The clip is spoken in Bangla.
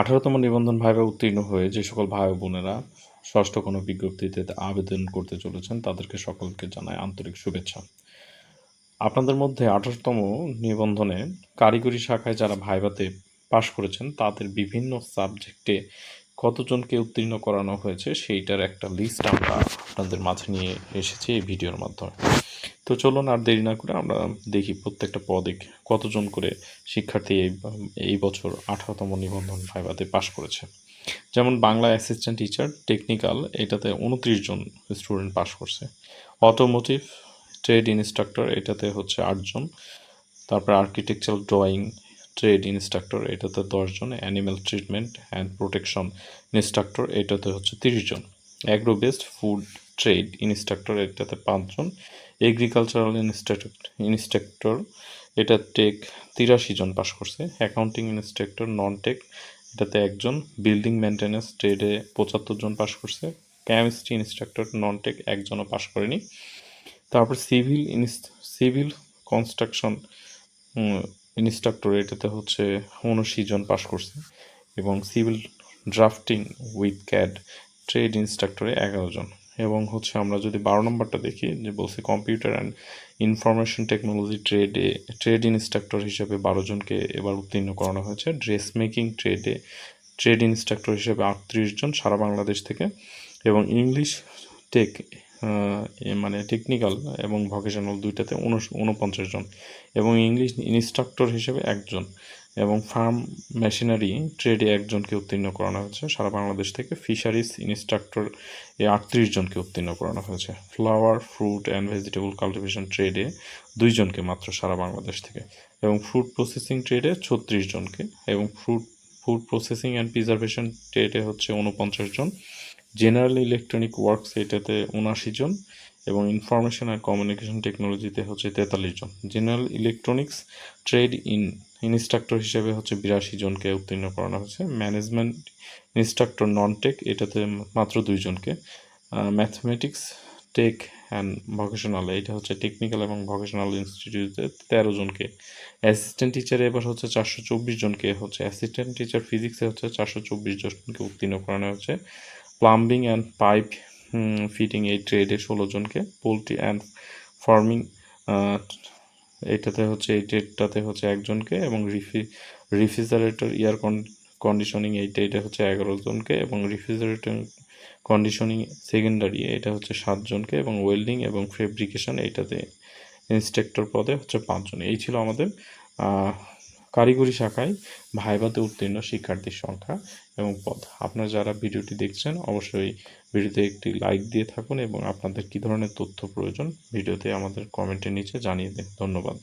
আঠারোতম নিবন্ধন ভাইবা উত্তীর্ণ হয়ে যে সকল ভাই বোনেরা ষষ্ঠ কোনো বিজ্ঞপ্তিতে আবেদন করতে চলেছেন, তাদেরকে সকলকে জানায় আন্তরিক শুভেচ্ছা। আপনাদের মধ্যে আঠারোতম নিবন্ধনে কারিগরি শাখায় যারা ভাইভাতে পাশ করেছেন, তাদের বিভিন্ন সাবজেক্টে কতজনকে উত্তীর্ণ করানো হয়েছে সেইটার একটা লিস্ট আমরা আপনাদের মাঝে নিয়ে এসেছি এই ভিডিওর মাধ্যমে। তো চলুন আর দেরি না করে আমরা দেখি প্রত্যেকটা পদে কতজন করে শিক্ষার্থী এই এই বছর আঠারোতম নিবন্ধন ভাইভাতে পাশ করেছে। যেমন বাংলা অ্যাসিস্ট্যান্ট টিচার টেকনিক্যাল এটাতে উনত্রিশ জন স্টুডেন্ট পাশ করছে। অটোমোটিভ ট্রেড ইনস্ট্রাক্টর এটাতে হচ্ছে আটজন তারপর আর্কিটেকচারাল ড্রয়িং ট্রেড ইনস্ট্রাক্টর এটাতে দশজন animal treatment and protection instructor এটাতে হচ্ছে তিরিশ জন। Agro based food trade instructor এটাতে পাঁচজন এগ্রিকালচারাল ইনস্ট্রাক্টর ইনস্ট্রাক্টর এটা টেক তিরাশি জন পাশ করছে। অ্যাকাউন্টিং ইনস্ট্রাক্টর নন টেক এটাতে একজন। বিল্ডিং মেনটেন্যান্স ট্রেডে পঁচাত্তর জন পাশ করছে। কেমিস্ট্রি ইনস্ট্রাক্টর নন টেক একজনও পাশ করেনি। তারপর সিভিল সিভিল কনস্ট্রাকশন ইনস্ট্রাক্টর এটাতে হচ্ছে উনআশি জন পাশ করছে। এবং civil drafting with CAD trade ইনস্ট্রাক্টরে এগারো জন। এবং হচ্ছে আমরা যদি বারো নম্বরটা দেখি, যে বলছে কম্পিউটার অ্যান্ড ইনফরমেশন টেকনোলজি ট্রেডে ট্রেড ইনস্ট্রাক্টর হিসেবে বারো জনকে এবার উত্তীর্ণ করানো হয়েছে। ড্রেস মেকিং ট্রেডে ট্রেড ইনস্ট্রাক্টর হিসেবে আটত্রিশ জন সারা বাংলাদেশ থেকে এবং ইংলিশ টেক মানে টেকনিক্যাল এবং ভকেশনাল দুইটাতে উনপঞ্চাশ জন এবং ইংলিশ ইনস্ট্রাক্টর হিসেবে একজন এবং ফার্ম মেশিনারি ট্রেডে একজনকে উত্তীর্ণ করানো হয়েছে। সারা বাংলাদেশ থেকে ফিশারিজ ইনস্ট্রাক্টর এ আটত্রিশ জনকে উত্তীর্ণ করানো হয়েছে। Flower fruit and vegetable cultivation ট্রেডে দুইজনকে মাত্র সারা বাংলাদেশ থেকে এবং ফ্রুট প্রসেসিং ট্রেডে ছত্রিশ জনকে এবং fruit food processing and preservation ট্রেডে হচ্ছে উনপঞ্চাশ জন। জেনারেল ইলেকট্রনিক ওয়ার্কস এটাতে উনআশি জন এবং ইনফরমেশন অ্যান্ড কমিউনিকেশন টেকনোলজিতে হচ্ছে তেতাল্লিশ জন। General electronics trade in instructor হিসেবে হচ্ছে বিরাশি জনকে উত্তীর্ণ করানো হয়েছে। ম্যানেজমেন্ট ইনস্ট্রাক্টর নন টেক এটাতে মাত্র দুইজনকে ম্যাথমেটিক্স টেক অ্যান্ড ভকেশনাল এটা হচ্ছে টেকনিক্যাল এবং ভকেশনাল ইনস্টিটিউটে তেরো জনকে। অ্যাসিস্ট্যান্ট টিচারে এবার হচ্ছে চারশো চব্বিশ জনকে হচ্ছে অ্যাসিস্ট্যান্ট টিচার ফিজিক্সে হচ্ছে চারশো চব্বিশ জনকে উত্তীর্ণ করানো হচ্ছে প্লাম্বিং অ্যান্ড পাইপ ফিটিং এই ট্রেডে ষোলো জনকে, পোলট্রি অ্যান্ড ফার্মিং এটাতে হচ্ছে, এই ট্রেডটাতে হচ্ছে একজনকে এবং রিফি রিফ্রিজারেটর এয়ার কন্ডিশনিং এই ট্রেডে হচ্ছে এগারো জনকে এবং রিফ্রিজারেটর কন্ডিশনিং সেকেন্ডারি এটা হচ্ছে সাতজনকে এবং ওয়েল্ডিং এবং ফেব্রিকেশন এইটাতে ইন্সট্রাক্টর পদে হচ্ছে পাঁচজন এই ছিল আমাদের কারিগরি শাখায় ভাইভাতে উত্তীর্ণ শিক্ষার্থীর সংখ্যা এবং পদ। আপনারা যারা ভিডিওটি দেখছেন, অবশ্যই ভিডিওতে একটি লাইক দিয়ে থাকুন এবং আপনাদের কী ধরনের তথ্য প্রয়োজন, ভিডিওতে আমাদের কমেন্টের নিচে জানিয়ে দিন। ধন্যবাদ।